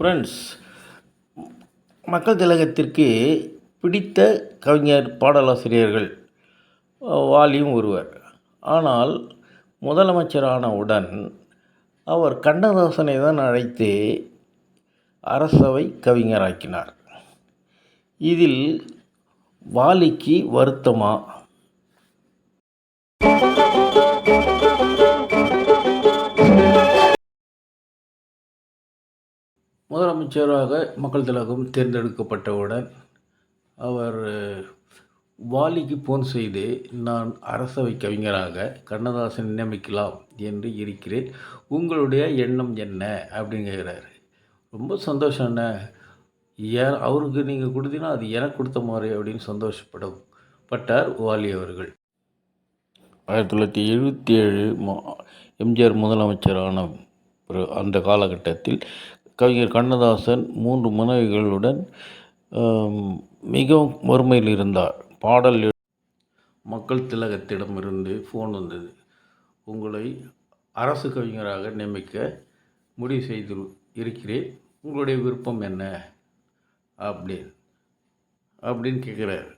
Friends மக்கள் திலகத்திற்கு பிடித்த கவிஞர் பாடலாசிரியர்கள் வாலியும் ஒருவர். ஆனால் முதலமைச்சரானவுடன் அவர் கண்ணதாசனை தான் அழைத்து அரசவை கவிஞராக்கினார். இதில் வாலிக்கு வருத்தமா? முதலமைச்சராக மக்கள் திலகம் தேர்ந்தெடுக்கப்பட்டவுடன் அவர் வாலிக்கு ஃபோன் செய்து நான் அரசவை கவிஞராக கண்ணதாசன் நியமிக்கலாம் என்று இருக்கிறேன். உங்களுடைய எண்ணம் என்ன? அப்படின்னு கேட்குறாரு ரொம்ப சந்தோஷம் என்ன ஏன் அவருக்கு நீங்கள் கொடுத்தீங்கன்னா அது எனக்கு கொடுத்த மாதிரி அப்படின்னு சந்தோஷப்படும் பட்டார் வாலி அவர்கள். ஆயிரத்தி தொள்ளாயிரத்தி எழுபத்தி ஏழு எம்ஜிஆர் முதலமைச்சரான ஒரு அந்த காலகட்டத்தில் கவிஞர் கண்ணதாசன் மூன்று மனைவிகளுடன் மிகவும் வறுமையில் இருந்தார். பாடல் மக்கள் திலகத்திடமிருந்து ஃபோன் வந்தது. உங்களை அரசு கவிஞராக நியமிக்க முடிவு செய்து இருக்கிறேன். உங்களுடைய விருப்பம் என்ன? அப்படின்னு அப்படின்னு கேட்குறாரு.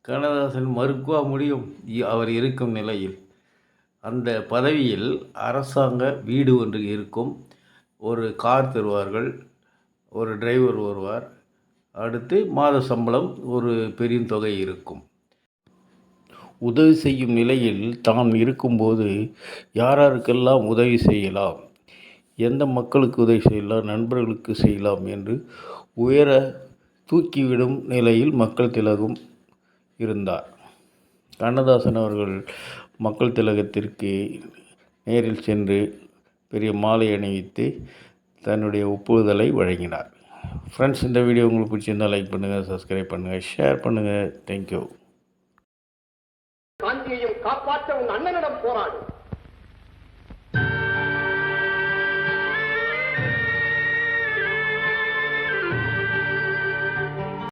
கண்ணதாசன் மறுக்கவா முடியும்? இ- அவர் இருக்கும் நிலையில் அந்த பதவியில் அரசாங்க வீடு ஒன்று இருக்கும். ஒரு கார் தருவார்கள் ஒரு டிரைவர் வருவார். அடுத்து மாத சம்பளம் ஒரு பெரிய தொகை இருக்கும். உதவி செய்யும் நிலையில் தான் இருக்கும்போது யாராருக்கெல்லாம் உதவி செய்யலாம்? எந்த மக்களுக்கு உதவி செய்யலாம்? நண்பர்களுக்கு செய்யலாம் என்று உயர தூக்கிவிடும் நிலையில் மக்கள் திலகம் இருந்தார். கண்ணதாசன் அவர்கள் மக்கள் திலகத்திற்கு நேரில் சென்று பெரிய மாலை அணிவித்து தன்னுடைய ஒப்புதலை வழங்கினார். ஃப்ரெண்ட்ஸ் இந்த வீடியோ உங்களுக்கு பிடிச்சிருந்தால் லைக் பண்ணுங்கள் சப்ஸ்கிரைப் பண்ணுங்கள் ஷேர் பண்ணுங்கள் தேங்க்யூ காந்தியையும் காப்பாற்ற உன் அண்ணனிடம் போராடு.